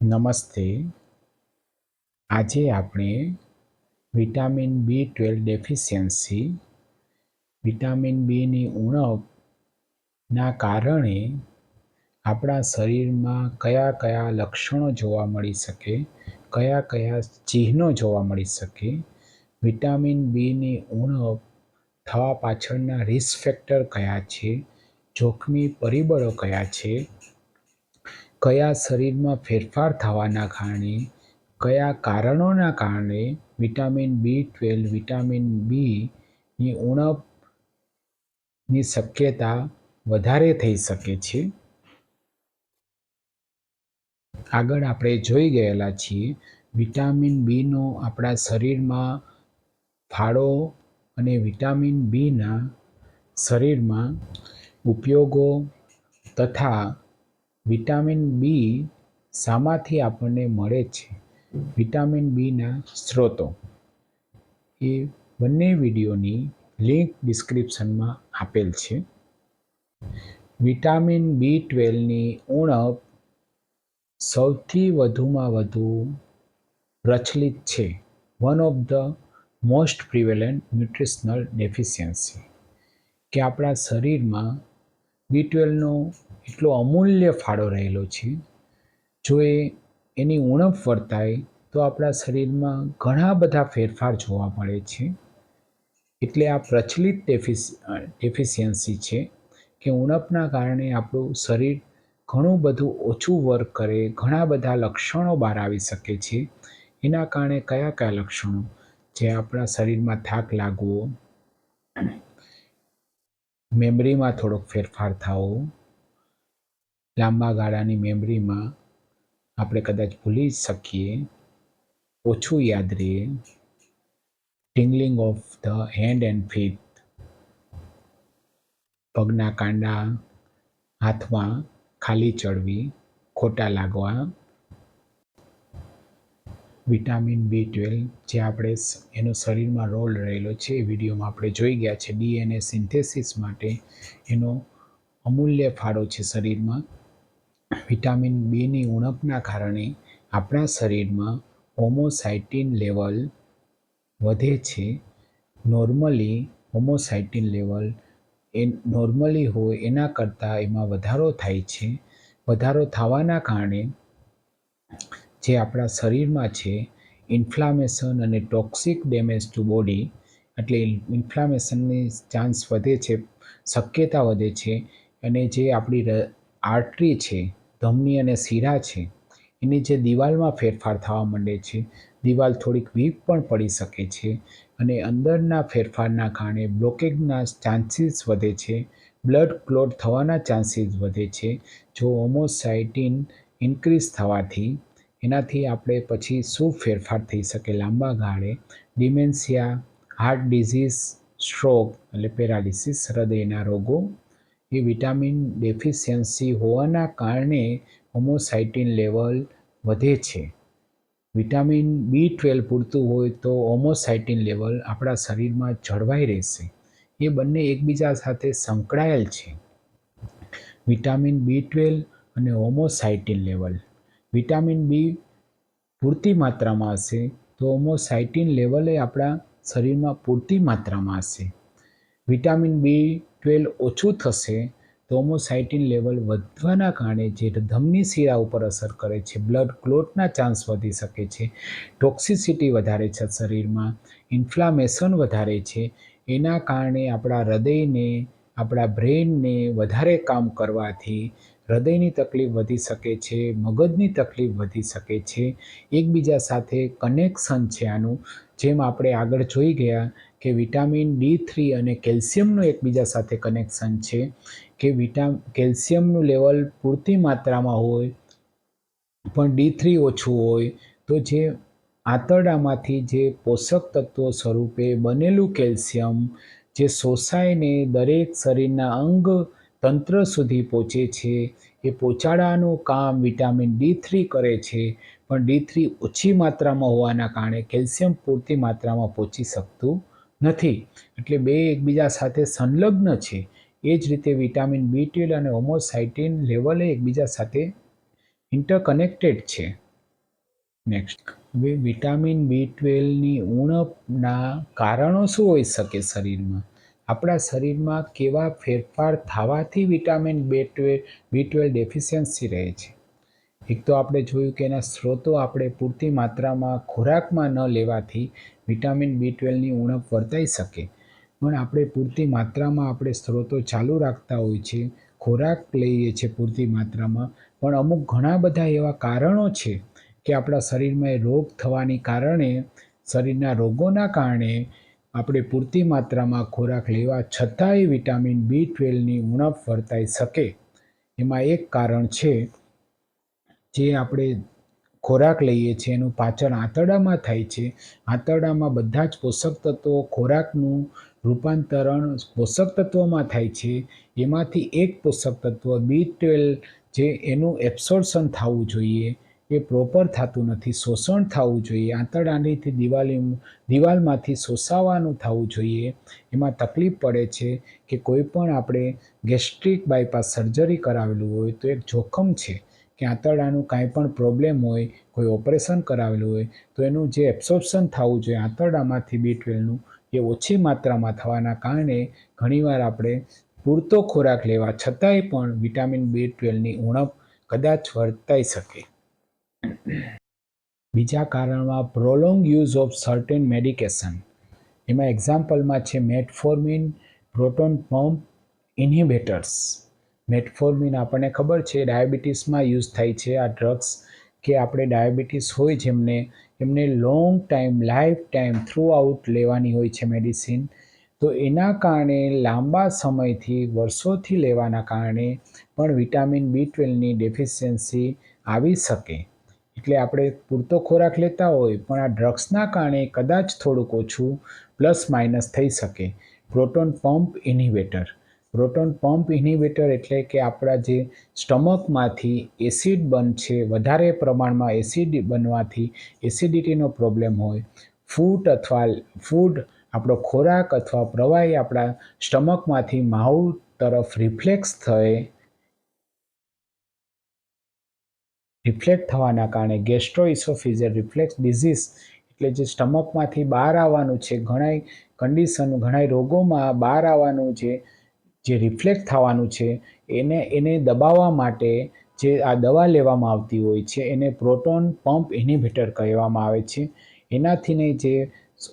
નમસ્તે. આજે આપણે vitamin B twelve deficiency, vitamin બીની ઉણપના કારણે આપણા શરીરમાં કયા કયા લક્ષણો જોવા મળી શકે, કયા કયા ચિહ્નો જોવા મળી શકે, વિટામિન બીની ઉણપ થવા પાછળના રિસ્ક ફેક્ટર કયા છે, જોખમી પરિબળો કયા છે કયા શરીરમાં ફેરફાર થવાના કારણે, કયા કારણોના કારણે વિટામિન બી ટ્વેલ્વ, વિટામિન બીની ઉણપની શક્યતા વધારે થઈ શકે છે? આગળ આપણે જોઈ ગયેલા છીએ, વિટામિન બીનો આપણા શરીરમાં ફાળો અને વિટામિન બીના શરીરમાં ઉપયોગો તથા વિટામિન બી શામાંથી આપણને મળે છે. વિટામિન બીના સ્ત્રોતો. એ બંને વિડીયોની લિંક ડિસ્ક્રિપ્શનમાં આપેલ છે. વિટામિન બી ટ્વેલ્વની ઉણપ સૌથી વધુમાં વધુ પ્રચલિત છે. One of the most prevalent nutritional deficiency. કે આપણા શરીરમાં બી ટ્વેલ્વનો એટલો અમૂલ્ય ફાળો રહેલો છે. જો એ એની ઉણપ વર્તાય, તો આપણા શરીરમાં ઘણા બધા ફેરફાર જોવા મળે છે. એટલે આ પ્રચલિત ડેફિસ ડેફિશિયન્સી છે કે ઉણપના કારણે આપણું શરીર ઘણું બધું ઓછું વર્ક કરે, ઘણા બધા લક્ષણો બહાર આવી શકે છે. એના કારણે કયા કયા લક્ષણો? જે આપણા શરીરમાં થાક લાગવો, મેમરીમાં થોડોક ફેરફાર થવો લાંબા ગાળાની મેમરીમાં આપણે કદાચ ભૂલી શકીએ, ઓછું યાદ રહે tingling of the hand and feet પગના કાંડા હાથમાં ખાલી ચડવી, ખોટા લાગવા. વિટામિન બી ટ્વેલ્વ, જે આપણે એનો શરીરમાં રોલ રહેલો છે એ વિડીયોમાં આપણે જોઈ ગયા છે. ડીએનએ સિન્થેસિસ માટે એનો અમૂલ્ય ફાળો છે શરીરમાં. વિટામિન બીની ઉણપના કારણે આપણા શરીરમાં હોમોસાઇટિન લેવલ વધે છે. નોર્મલી હોમોસાઇટિન લેવલ એ નોર્મલી હોય એના કરતાં એમાં વધારો થાય છે. વધારો થવાના કારણે જે આપણા શરીરમાં છે, ઇન્ફ્લામેશન અને ટોક્સિક ડેમેજ ટુ બોડી, એટલે ઇન્ફ્લામેશનની ચાન્સ વધે છે, શક્યતા વધે છે અને જે આપણી આર્ટરી છે ધમની અને શીરા છે. એની જે દિવાલમાં ફેરફાર થવા માંડે છે. દિવાલ થોડીક વીક પણ પડી શકે છે અને અંદરના ફેરફારના કારણે બ્લોકેજના ચાન્સીસ વધે છે. બ્લડ ક્લોટ થવાના ચાન્સીસ વધે છે. જો હોમોસાઇટિન ઇન્ક્રીઝ થવાથી, એનાથી આપણે પછી શું ફેરફાર થઈ શકે લાંબા ગાળે? ડિમેન્શિયા, હાર્ટ ડિઝીઝ, સ્ટ્રોક એટલે પેરાલિસિસ, હૃદયના રોગો એ વિટામિન ડેફિશિયન્સી હોવાના કારણે હોમોસાઇટિન લેવલ વધે છે. વિટામિન બી ટ્વેલ્વ પૂરતું હોય તો હોમોસાઇટિન લેવલ આપણા શરીરમાં જળવાઈ રહેશે. એ બંને એકબીજા સાથે સંકળાયેલ છે. વિટામિન બી ટ્વેલ્વ અને હોમોસાઇટિન લેવલ વિટામિન બી પૂરતી માત્રામાં હશે તો હોમોસાઇટિન લેવલે આપણા શરીરમાં પૂરતી માત્રામાં હશે. વિટામિન બી ટ્વેલ્વ ઓછું થશે, તો હોમોસાઇટિન લેવલ વધવાના કારણે જે ધમની શીરા ઉપર અસર કરે છે, બ્લડ ક્લોટના ચાન્સ વધી શકે છે, ટોક્સિસિટી વધારે છે શરીરમાં, ઇન્ફ્લામેશન વધારે છે, એના કારણે આપણા હૃદયને, આપણા બ્રેઇનને વધારે કામ કરવાથી હૃદયની તકલીફ વધી શકે છે, મગજની તકલીફ વધી શકે છે. એકબીજા સાથે કનેક્શન છે આનું. જેમ આપણે આગળ જોઈ ગયા કે વિટામિન ડી થ્રી અને કેલ્શિયમનું એકબીજા સાથે કનેક્શન છે, કે વિટા કેલ્શિયમનું લેવલ પૂરતી માત્રામાં હોય, પણ ડી થ્રી ઓછું હોય, તો જે આંતરડામાંથી જે પોષક તત્વો સ્વરૂપે બનેલું કેલ્શિયમ જે શોષાયને દરેક શરીરના અંગ તંત્ર સુધી પહોંચે છે. એ પહોંચાડવાનું કામ વિટામિન ડી થ્રી કરે છે. પણ ડી થ્રી ઓછી માત્રામાં હોવાના કારણે કેલ્શિયમ પૂરતી માત્રામાં પહોંચી શકતું નથી. એટલે બે એકબીજા સાથે સંલગ્ન છે. એ જ રીતે વિટામિન બી ટ્વેલ અને હોમોસાઇટિન લેવલે એકબીજા સાથે ઇન્ટરકનેક્ટેડ છે. નેક્સ્ટ. વિટામિન બી ટ્વેલ્વની ઉણપના કારણો શું હોઈ શકે શરીરમાં? આપણા શરીરમાં કેવા ફેરફાર થવાથી વિટામિન બે બી ટ્વેલ્વ ડેફિશિયન્સી રહે છે. એક તો આપણે જોયું કે એના સ્ત્રોતો આપણે પૂરતી માત્રામાં ખોરાકમાં ન લેવાથી વિટામિન બી ટ્વેલ્વની ઉણપ વર્તાઈ શકે. પણ આપણે પૂરતી માત્રામાં આપણે સ્ત્રોતો ચાલુ રાખતા હોય છે, ખોરાક લઈએ છીએ પૂરતી માત્રામાં, પણ અમુક ઘણા બધા એવા કારણો છે કે આપણા શરીરમાં રોગ થવાની કારણે, શરીરના રોગોના કારણે આપણે પૂરતી માત્રામાં ખોરાક લેવા છતાંય વિટામિન બી ટ્વેલ્વની ઉણપ વર્તાઈ શકે. એમાં એક કારણ છે જે આપણે ખોરાક લઈએ છીએ, એનું પાચન આંતરડામાં થાય છે. આંતરડામાં બધા જ પોષક તત્વો ખોરાકનું રૂપાંતરણ પોષક તત્વોમાં થાય છે. એમાંથી એક પોષક તત્વ બી ટ્વેલ્વ જે એનું એબ્સોર્શન થવું જોઈએ. એ પ્રોપર થતું નથી. શોષણ થવું જોઈએ. આંતરડાંડીથી દિવાલી દિવાલમાંથી શોષાવાનું થવું જોઈએ. એમાં તકલીફ પડે છે કે કોઈ પણ આપણે ગેસ્ટ્રિક બાયપાસ સર્જરી કરાવેલું હોય તો એક જોખમ છે કે આંતરડાનું કાંઈ પણ પ્રોબ્લેમ હોય, કોઈ ઓપરેશન કરાવેલું હોય, તો એનું જે એબ્સોર્પ્શન થવું જોઈએ આંતરડામાંથી બી ટ્વેલ્વનું એ ઓછી માત્રામાં થવાના કારણે ઘણીવાર આપણે પૂરતો ખોરાક લેવા છતાંય પણ વિટામિન બી ટ્વેલ્વની ઉણપ કદાચ વર્તાઈ શકે. બીજા કારણમાં prolong use of certain medication એમાં એક્ઝામ્પલમાં છે મેટફોર્મિન પ્રોટોન પમ્પ ઇન્હિબિટર્સ મેટફોર્મિન આપણને ખબર છે ડાયાબિટીસમાં યુઝ થાય છે આ ડ્રગ્સ કે આપણે ડાયાબિટીસ હોય જેમને, એમને long time life time throughout લેવાની હોય છે મેડિસિન તો એના કારણે લાંબા સમયથી, વર્ષોથી લેવાના કારણે પણ વિટામિન બી ટ્વેલ્વની ડેફિશિયન્સી આવી શકે. એટલે આપણે પૂરતો ખોરાક લેતા હોય, પણ આ ડ્રગ્સના કારણે કદાચ થોડુંક ઓછું પ્લસ માઇનસ થઈ શકે. Proton pump inhibitor proton pump inhibitor એટલે કે આપણા જે સ્ટમકમાંથી એસિડ બનશે, વધારે પ્રમાણમાં એસિડ બનવાથી એસિડિટીનો પ્રોબ્લેમ હોય. ફૂડ અથવા ફૂડ, આપણો ખોરાક અથવા પ્રવાહી આપણા સ્ટમકમાંથી માઉથ તરફ રિફ્લેક્સ થાય રિફ્લેક્ટ થવાના કારણે ગેસ્ટ્રોઇસોફિઝિયલ રિફ્લેક્સ ડિઝીઝ એટલે જે સ્ટમકમાંથી બહાર આવવાનું છે, ઘણાય કન્ડિશન ઘણાય રોગોમાં બહાર આવવાનું છે, જે રિફ્લેક્ટ થવાનું છે, એને એને દબાવવા માટે જે આ દવા લેવામાં આવતી હોય છે, એને પ્રોટોન પંપ ઇનિબિટર કહેવામાં આવે છે. એનાથીને જે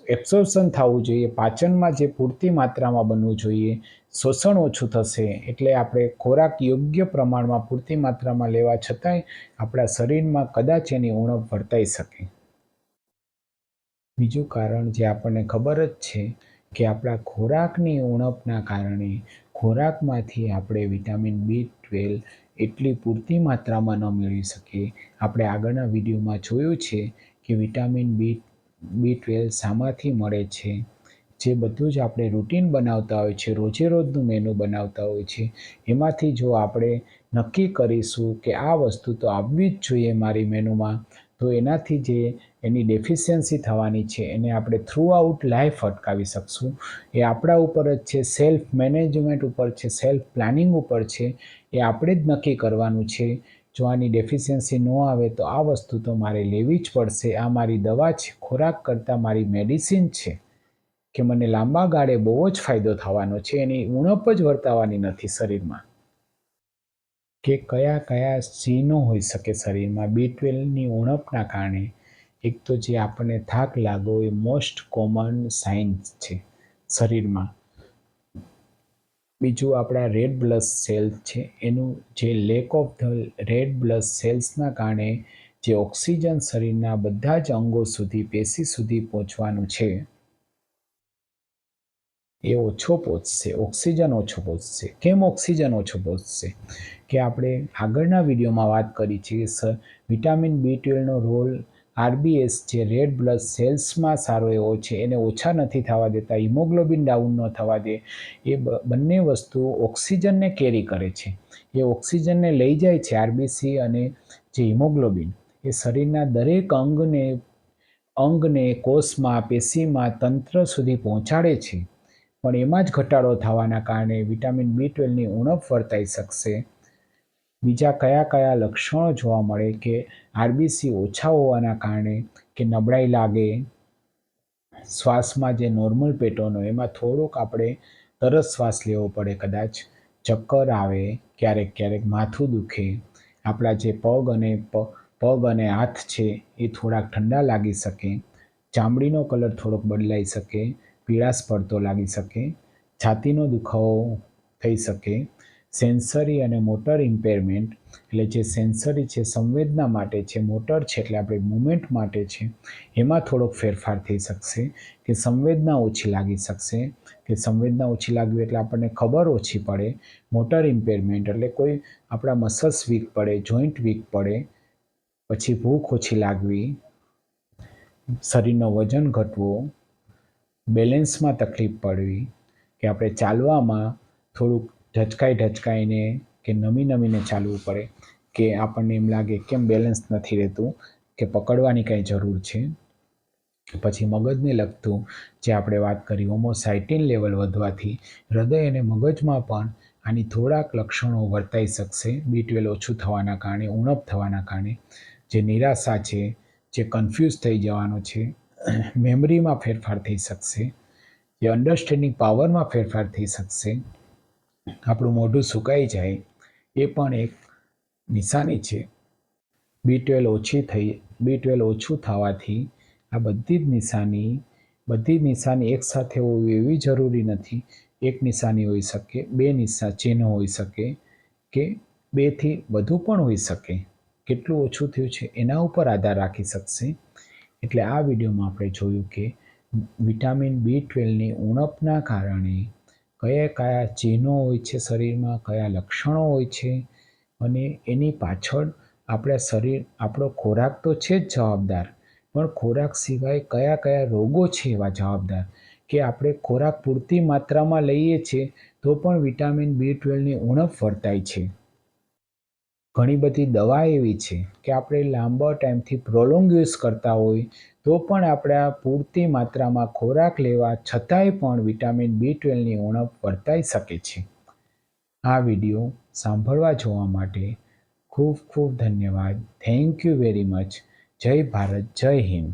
એબ્સોર્પ્શન થવું જોઈએ, પાચનમાં જે પૂરતી માત્રામાં બનવું જોઈએ, શોષણ ઓછું થશે, એટલે આપણે ખોરાક યોગ્ય પ્રમાણમાં પૂરતી માત્રામાં લેવા છતાંય આપણા શરીરમાં કદાચ એની ઉણપ વર્તાઈ શકે. બીજું કારણ જે આપણને ખબર જ છે કે આપણા ખોરાકની ઉણપના કારણે ખોરાકમાંથી આપણે વિટામિન બી ટ્વેલ્વ એટલી પૂરતી માત્રામાં ન મેળવી શકીએ. આપણે આગળના વિડીયોમાં જોયું છે કે વિટામિન બી બી ટ્વેલ્વ શામાંથી મળે છે. જે બધું જ આપણે રૂટીન બનાવતા હોય છે રોજે રોજનું મેનુ બનાવતા હોય છે. એમાંથી જો આપણે નક્કી કરીશું કે આ વસ્તુ તો આવવી જ જોઈએ મારી મેનુમાં તો એનાથી જે એની ડેફિશિયન્સી થવાની છે, એને આપણે થ્રુ આઉટ લાઈફ અટકાવી શકશું. એ આપણા ઉપર જ છે સેલ્ફ મેનેજમેન્ટ ઉપર છે સેલ્ફ પ્લાનિંગ ઉપર છે, એ આપણે જ નક્કી કરવાનું છે. જો આની ડેફિશિયન્સી ન આવે તો આ વસ્તુ તો મારે લેવી જ પડશે. આ મારી દવા છે, ખોરાક કરતાં મારી મેડિસિન છે કે મને લાંબા ગાળે બહુ જ ફાયદો થવાનો છે. એની ઉણપ જ વર્તાવાની નથી શરીરમાં. કે કયા કયા સીનો હોઈ શકે શરીરમાં? બી ટ્વેલ્વની ઉણપના કારણે એક તો જે આપણને થાક લાગો એ મોસ્ટ કોમન સાઇન્સ છે શરીરમાં. બીજું આપણા રેડ બ્લડ સેલ્સ છે. એનું જે lack of the red blood સેલ્સના કારણે જે ઓક્સિજન શરીરના બધા જ અંગો સુધી, પેશી સુધી પહોંચવાનું છે. એ ઓછો પહોંચશે. ઓક્સિજન ઓછો પહોંચશે. કેમ ઓક્સિજન ઓછો પહોંચશે? કે આપણે આગળના વિડીયોમાં વાત કરી છે કે વિટામિન બી ટ્વેલ્વનો રોલ આરબીએસ જે રેડ બ્લડ સેલ્સમાં સારો એવો છે, એને ઓછા નથી થવા દેતા, હિમોગ્લોબિન ડાઉન ન થવા દે, એ બંને વસ્તુઓ ઓક્સિજનને કેરી કરે છે. એ ઓક્સિજનને લઈ જાય છે આરબીસી અને જે હિમોગ્લોબિન, એ શરીરના દરેક અંગને અંગને, કોષમાં, પેશીમાં, તંત્ર સુધી પહોંચાડે છે. પણ એમાં જ ઘટાડો થવાના કારણે વિટામિન બી ટ્વેલ્વની ઉણપ વર્તાઈ શકશે. બીજા કયા કયા લક્ષણો જોવા મળે કે આરબીસી ઓછા હોવાના કારણે કે નબળાઈ લાગે? શ્વાસમાં જે નોર્મલ પેટર્ન એમાં થોડોક આપણે તરત શ્વાસ લેવો પડે કદાચ. ચક્કર આવે, ક્યારેક ક્યારેક માથું દુખે. આપણા જે પગ અને પગ અને હાથ છે, એ થોડાક ઠંડા લાગી શકે. ચામડીનો કલર થોડોક બદલાઈ શકે. પીળાશ પડતો લાગી શકે. છાતીનો દુખાવો થઈ શકે. સેન્સરી અને મોટર ઇમ્પેરમેન્ટ, એટલે જે સેન્સરી છે, સંવેદના માટે છે, મોટર છે, એટલે આપણે મુમેન્ટ માટે છે, એમાં થોડોક ફેરફાર થઈ શકશે કે સંવેદના ઓછી લાગી શકશે. કે સંવેદના ઓછી લાગવી એટલે આપણને ખબર ઓછી પડે, મોટર ઇમ્પેરમેન્ટ એટલે કોઈ આપણા મસલ્સ વીક પડે, જોઈન્ટ વીક પડે, પછી ભૂખ ઓછી લાગવી, શરીરનો વજન ઘટવો, બેલેન્સમાં તકલીફ પડવી, કે આપણે ચાલવામાં થોડુંક ઢચકાઈ ઢચકાઈને કે નમી નમીને ચાલવું પડે, કે આપણને એમ લાગે કેમ બેલેન્સ નથી રહેતું, કે પકડવાની કાંઈ જરૂર છે? પછી મગજને લગતું, જે આપણે વાત કરી હોમોસાઇટિન લેવલ વધવાથી, હૃદય અને મગજમાં પણ આની થોડાક લક્ષણો વર્તાઈ શકશે. બી ટ્વેલ ઓછું થવાના કારણે, ઉણપ થવાના કારણે, જે નિરાશા છે, જે કન્ફ્યુઝ થઈ જવાનો છે મેમરીમાં ફેરફાર થઈ શકશે, જે અન્ડરસ્ટેન્ડિંગ પાવરમાં ફેરફાર થઈ શકશે આપણું મોઢું સુકાઈ જાય, એ પણ એક નિશાની છે. બી ટ્વેલ ઓછી થઈ બી ટ્વેલ ઓછું થવાથી આ બધી જ નિશાની, બધી જ નિશાની એકસાથે હોવી એવી જરૂરી નથી. એક નિશાની હોઈ શકે, બે નિશા, ચિહ્નો હોઈ શકે કે બેથી વધુ પણ હોઈ શકે. કેટલું ઓછું થયું છે એના ઉપર આધાર રાખી શકશે. એટલે આ વિડીયોમાં આપણે જોયું કે વિટામિન બી ટ્વેલ્વની ઉણપના કારણે કયા કયા ચિહ્નો હોય છે શરીરમાં, કયા લક્ષણો હોય છે અને એની પાછળ આપણા શરીર, આપણો ખોરાક તો છે જ જવાબદાર, પણ ખોરાક સિવાય કયા કયા રોગો છે એવા જવાબદાર? કે આપણે ખોરાક પૂરતી માત્રામાં લઈએ છીએ તો પણ વિટામિન બી ટ્વેલ્વની ઉણપ વર્તાય છે. ઘણી બધી દવા એવી છે કે આપણે લાંબા ટાઈમથી પ્રોલોંગ યુઝ કરતા હોય તો પણ આપણે પૂરતી માત્રામાં ખોરાક લેવા છતાંય પણ વિટામિન બી ટ્વેલ્વની ઉણપ વર્તાઈ શકે છે. આ વીડિયો સાંભળવા જોવા માટે ખૂબ ખૂબ ધન્યવાદ. Thank you very much. જય ભારત, જય હિન્દ.